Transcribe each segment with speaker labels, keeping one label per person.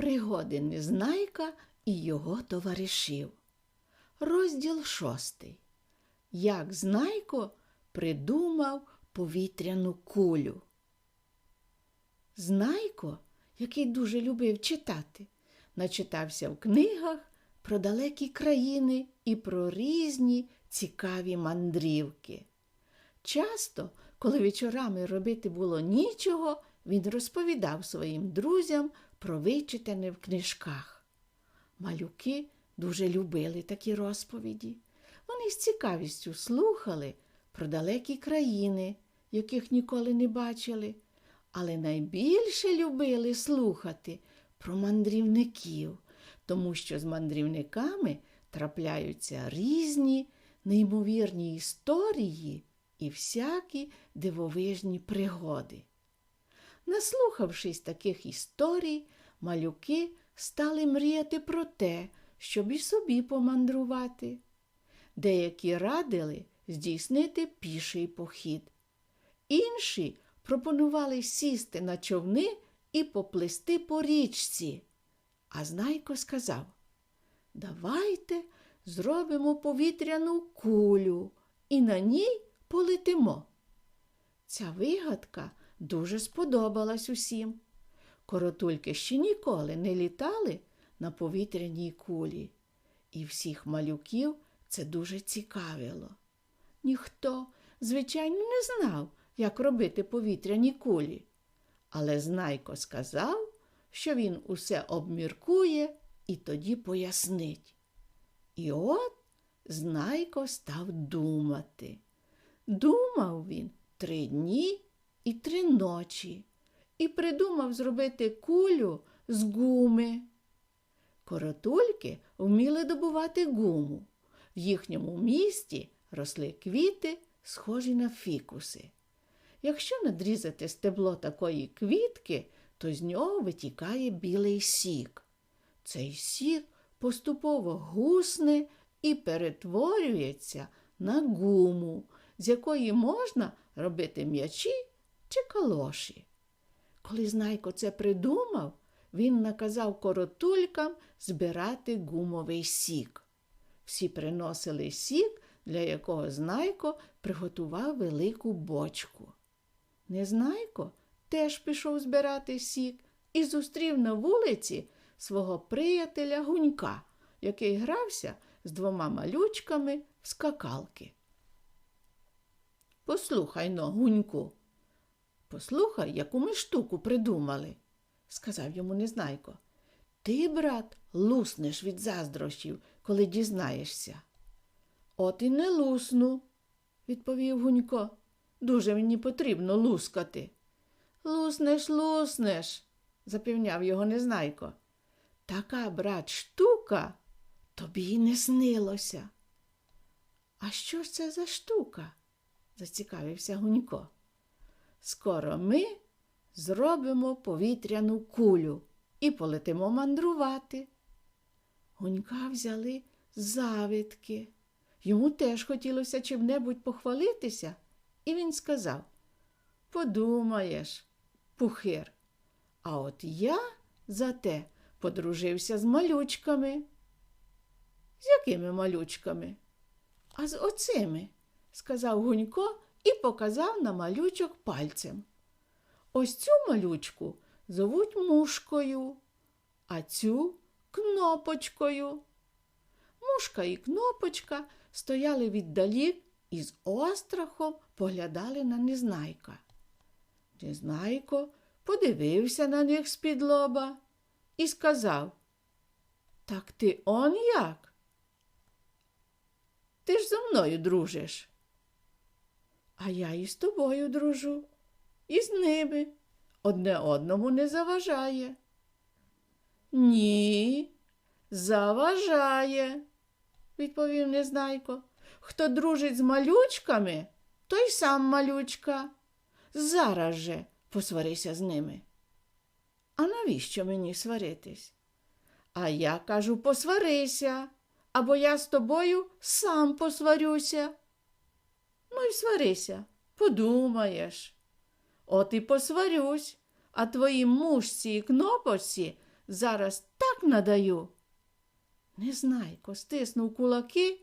Speaker 1: Пригоди Незнайка і його товаришів. Розділ шостий. Як Знайко придумав повітряну кулю. Знайко, який дуже любив читати, начитався в книгах про далекі країни і про різні цікаві мандрівки. Часто, коли вечорами робити було нічого, він розповідав своїм друзям про вичитане в книжках. Малюки дуже любили такі розповіді. Вони з цікавістю слухали про далекі країни, яких ніколи не бачили, але найбільше любили слухати про мандрівників, тому що з мандрівниками трапляються різні неймовірні історії і всякі дивовижні пригоди. Наслухавшись таких історій, малюки стали мріяти про те, щоб і собі помандрувати. Деякі радили здійснити піший похід. Інші пропонували сісти на човни і поплисти по річці. А Знайко сказав Давайте зробимо повітряну кулю і на ній полетимо. Ця вигадка дуже сподобалась усім. Коротульки ще ніколи не літали на повітряній кулі, і всіх малюків це дуже цікавило. Ніхто, звичайно, не знав, як робити повітряні кулі, але Знайко сказав, що він усе обміркує і тоді пояснить. І от Знайко став думати. Думав він три дні і три ночі і придумав зробити кулю з гуми. Коротульки вміли добувати гуму. В їхньому місті росли квіти, схожі на фікуси. Якщо надрізати стебло такої квітки, то з нього витікає білий сік. Цей сік поступово гусне і перетворюється на гуму, з якої можна робити м'ячі чи калоші. Коли Знайко це придумав, він наказав коротулькам збирати гумовий сік. Всі приносили сік, для якого Знайко приготував велику бочку. Незнайко теж пішов збирати сік і зустрів на вулиці свого приятеля Гунька, який грався з двома малючками в скакалки. Послухай но, Гуньку, послухай, яку ми штуку придумали, сказав йому Незнайко. Ти, брат, луснеш від заздрощів, коли дізнаєшся. От і не лусну, відповів Гунько. Дуже мені потрібно лускати. Луснеш, луснеш, запевняв його Незнайко. Така, брат, штука тобі й не снилося. А що ж це за штука? зацікавився Гунько. Скоро ми зробимо повітряну кулю і полетимо мандрувати. Гунька взяли завитки. Йому теж хотілося чим-небудь похвалитися, і він сказав Подумаєш, пухир, а от я зате подружився з малючками. З якими малючками? А з оцими, сказав Гунько і показав на малючок пальцем. Ось цю малючку зовуть мушкою, а цю кнопочкою. Мушка і кнопочка стояли віддалік і з острахом поглядали на незнайка. Незнайко подивився на них з-під лоба і сказав Так ти он як? Ти ж зо мною дружиш. А я і з тобою дружу, і з ними. Одне одному не заважає. Ні, заважає, відповів Незнайко. Хто дружить з малючками, той сам малючка. Зараз же посварися з ними. А навіщо мені сваритись? А я кажу, посварися, або я з тобою сам посварюся. Ну й сварися, подумаєш. От і посварюсь, а твої мушці і кнопочці зараз так надаю. Незнайко стиснув кулаки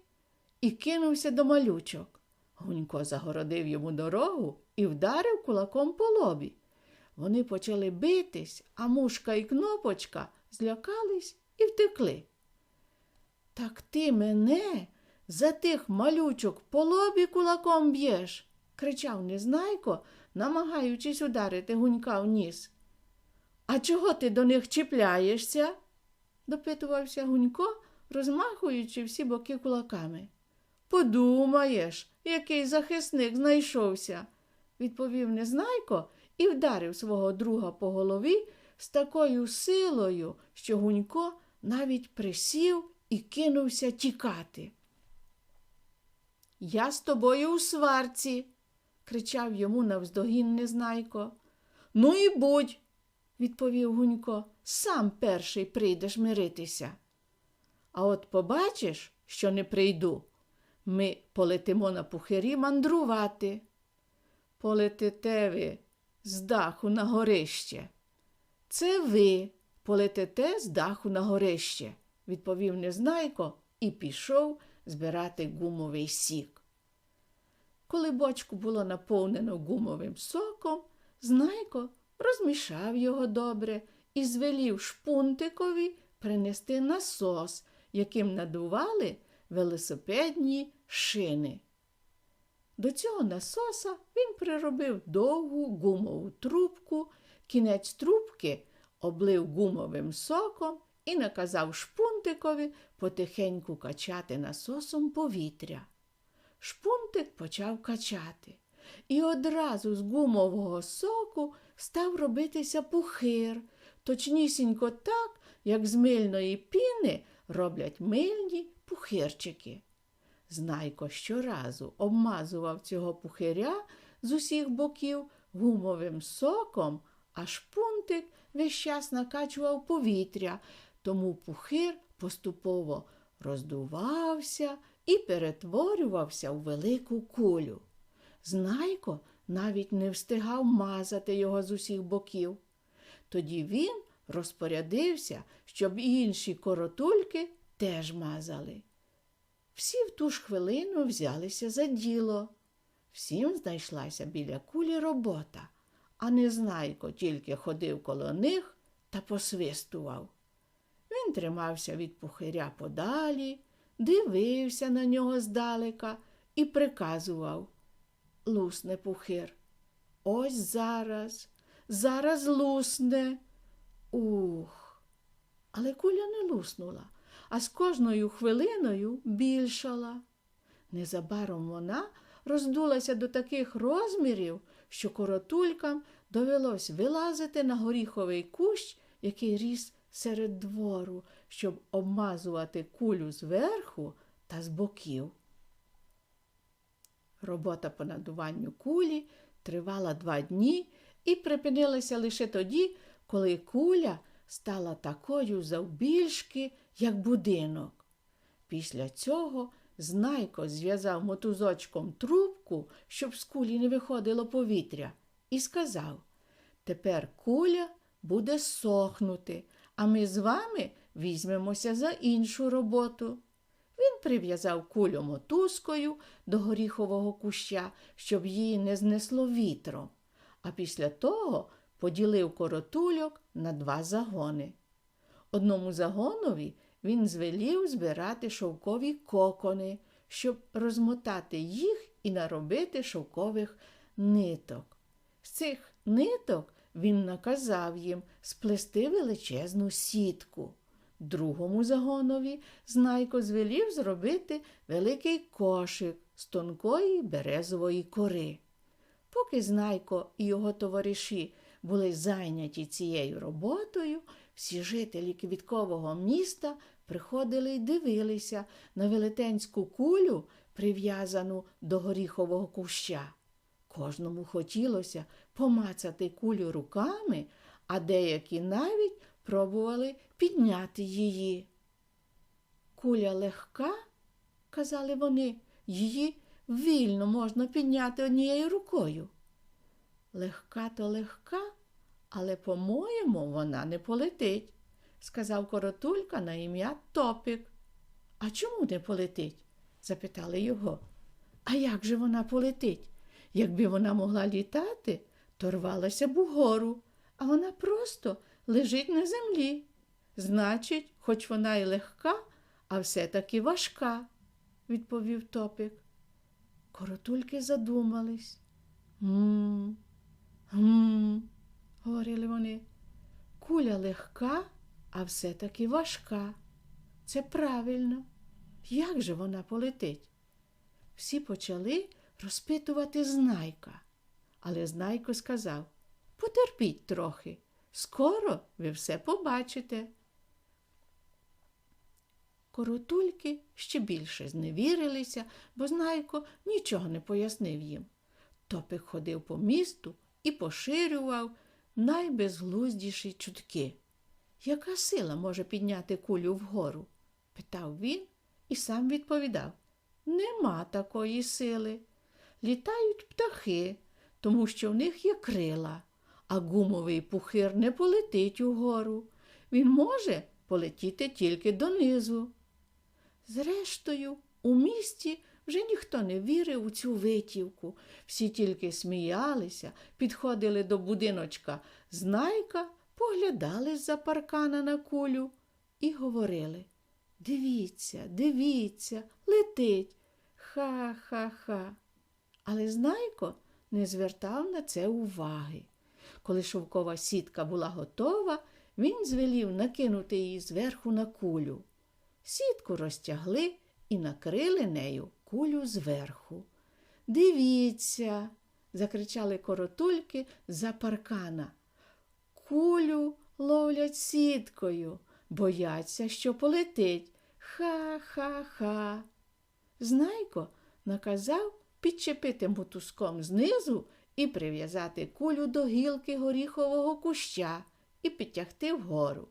Speaker 1: і кинувся до малючок. Гунько загородив йому дорогу і вдарив кулаком по лобі. Вони почали битись, а мушка і кнопочка злякались і втекли. Так ти мене за тих малючок по лобі кулаком б'єш, кричав Незнайко, намагаючись ударити гунька в ніс. А чого ти до них чіпляєшся? допитувався Гунько, розмахуючи всі боки кулаками. Подумаєш, який захисник знайшовся, відповів Незнайко і вдарив свого друга по голові з такою силою, що Гунько навіть присів і кинувся тікати. Я з тобою у сварці, кричав йому навздогін Незнайко. Ну і будь, відповів Гунько, сам перший прийдеш миритися. А от побачиш, що не прийду, ми полетимо на пухирі мандрувати. Полетите ви з даху на горище. Це ви полетите з даху на горище, відповів Незнайко і пішов збирати гумовий сік. Коли бочку було наповнено гумовим соком, Знайко розмішав його добре і звелів шпунтикові принести насос, яким надували велосипедні шини. До цього насоса він приробив довгу гумову трубку, кінець трубки облив гумовим соком і наказав шпунтикові потихеньку качати насосом повітря. Шпунтик почав качати, і одразу з гумового соку став робитися пухир, точнісінько так, як з мильної піни роблять мильні пухирчики. Знайко щоразу обмазував цього пухиря з усіх боків гумовим соком, а шпунтик весь час накачував повітря, тому пухир поступово роздувався і перетворювався в велику кулю. Знайко навіть не встигав мазати його з усіх боків. Тоді він розпорядився, щоб інші коротульки теж мазали. Всі в ту ж хвилину взялися за діло. Всім знайшлася біля кулі робота, а Незнайко тільки ходив коло них та посвистував. Він тримався від пухиря подалі, дивився на нього здалека і приказував Лусне пухир. Ось зараз, зараз лусне. Ух. Але куля не луснула, а з кожною хвилиною більшала. Незабаром вона роздулася до таких розмірів, що коротулькам довелось вилазити на горіховий кущ, який ріс серед двору, щоб обмазувати кулю зверху та з боків. Робота по надуванню кулі тривала два дні і припинилася лише тоді, коли куля стала такою завбільшки, як будинок. Після цього Знайко зв'язав мотузочком трубку, щоб з кулі не виходило повітря, і сказав Тепер куля буде сохнути, а ми з вами візьмемося за іншу роботу. Він прив'язав кулю мотузкою до горіхового куща, щоб її не знесло вітром, а після того поділив коротульок на два загони. Одному загонові він звелів збирати шовкові кокони, щоб розмотати їх і наробити шовкових ниток. З цих ниток він наказав їм сплести величезну сітку. Другому загонові Знайко звелів зробити великий кошик з тонкої березової кори. Поки Знайко і його товариші були зайняті цією роботою, всі жителі квіткового міста приходили й дивилися на велетенську кулю, прив'язану до горіхового куща. Кожному хотілося помацати кулю руками, а деякі навіть пробували підняти її. Куля легка, казали вони, її вільно можна підняти однією рукою. Легка то легка, але, по-моєму, вона не полетить, сказав коротулька на ім'я Топік. А чому не полетить? запитали його. А як же вона полетить? Якби вона могла літати, то рвалася б угору, а вона просто лежить на землі. Значить, хоч вона і легка, а все-таки важка, відповів топик. Коротульки задумались. Гм, гм, говорили вони. Куля легка, а все-таки важка. Це правильно. Як же вона полетить? Всі почали розпитувати знайка. Але знайко сказав Потерпіть трохи, скоро ви все побачите. Коротульки ще більше зневірилися, бо знайко нічого не пояснив їм. Топик ходив по місту і поширював найбезглуздіші чутки. Яка сила може підняти кулю вгору? питав він і сам відповідав Нема такої сили. Літають птахи, тому що в них є крила, а гумовий пухир не полетить угору. Він може полетіти тільки донизу. Зрештою, у місті вже ніхто не вірив у цю витівку. Всі тільки сміялися, підходили до будиночка знайка, поглядали з-за паркана на кулю і говорили Дивіться, дивіться, летить. Ха-ха-ха. Але знайко не звертав на це уваги. Коли шовкова сітка була готова, він звелів накинути її зверху на кулю. Сітку розтягли і накрили нею кулю зверху. Дивіться, закричали коротульки за паркана. Кулю ловлять сіткою, бояться, що полетить. Ха-ха-ха. Знайко наказав підчепити мотузком знизу і прив'язати кулю до гілки горіхового куща і підтягти вгору.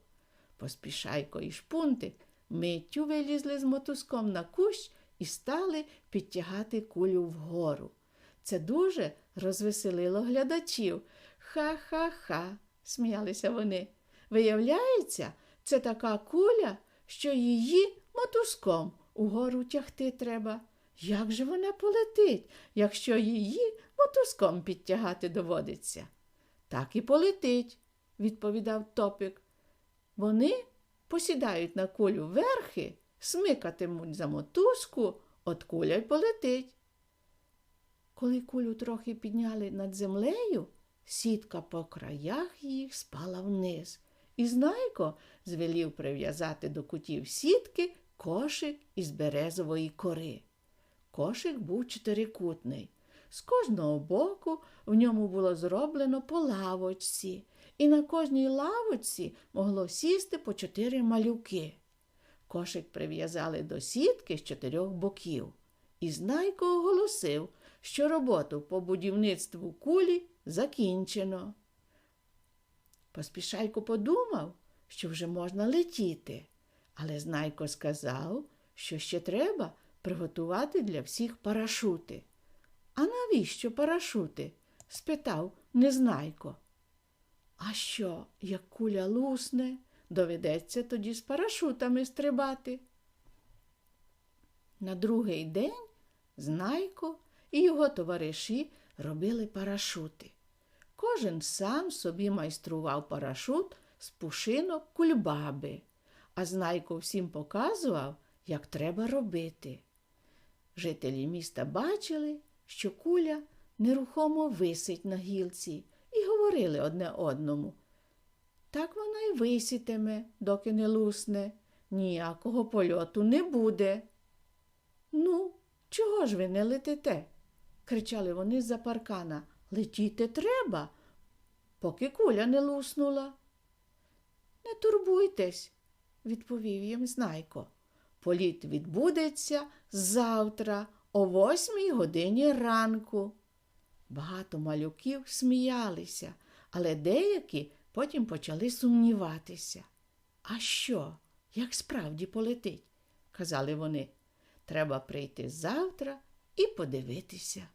Speaker 1: Поспішайко і шпунтик миттю вилізли з мотузком на кущ і стали підтягати кулю вгору. Це дуже розвеселило глядачів. Ха-ха-ха, сміялися вони. Виявляється, це така куля, що її мотузком угору тягти треба. Як же вона полетить, якщо її мотузком підтягати доводиться? Так і полетить, відповідав топик. Вони посідають на кулю верхи, смикатимуть за мотузку, от куля й полетить. Коли кулю трохи підняли над землею, сітка по краях їх спала вниз, і знайко звелів прив'язати до кутів сітки кошик із березової кори. Кошик був чотирикутний. З кожного боку в ньому було зроблено по лавочці, і на кожній лавочці могло сісти по чотири малюки. Кошик прив'язали до сітки з чотирьох боків, і знайко оголосив, що роботу по будівництву кулі закінчено. Поспішайко подумав, що вже можна летіти, але знайко сказав, що ще треба приготувати для всіх парашути. А навіщо парашути? спитав Незнайко. А що, як куля лусне, доведеться тоді з парашутами стрибати. На другий день Знайко і його товариші робили парашути. Кожен сам собі майстрував парашут з пушинок кульбаби, а Знайко всім показував, як треба робити. Жителі міста бачили, що куля нерухомо висить на гілці, і говорили одне одному. Так вона й висітиме, доки не лусне, ніякого польоту не буде. Ну, чого ж ви не летите? кричали вони з-за паркана. Летіти треба, поки куля не луснула. Не турбуйтесь, відповів їм знайко. Політ відбудеться завтра о восьмій годині ранку. Багато малюків сміялися, але деякі потім почали сумніватися. А що, як справді полетить? казали вони. Треба прийти завтра і подивитися.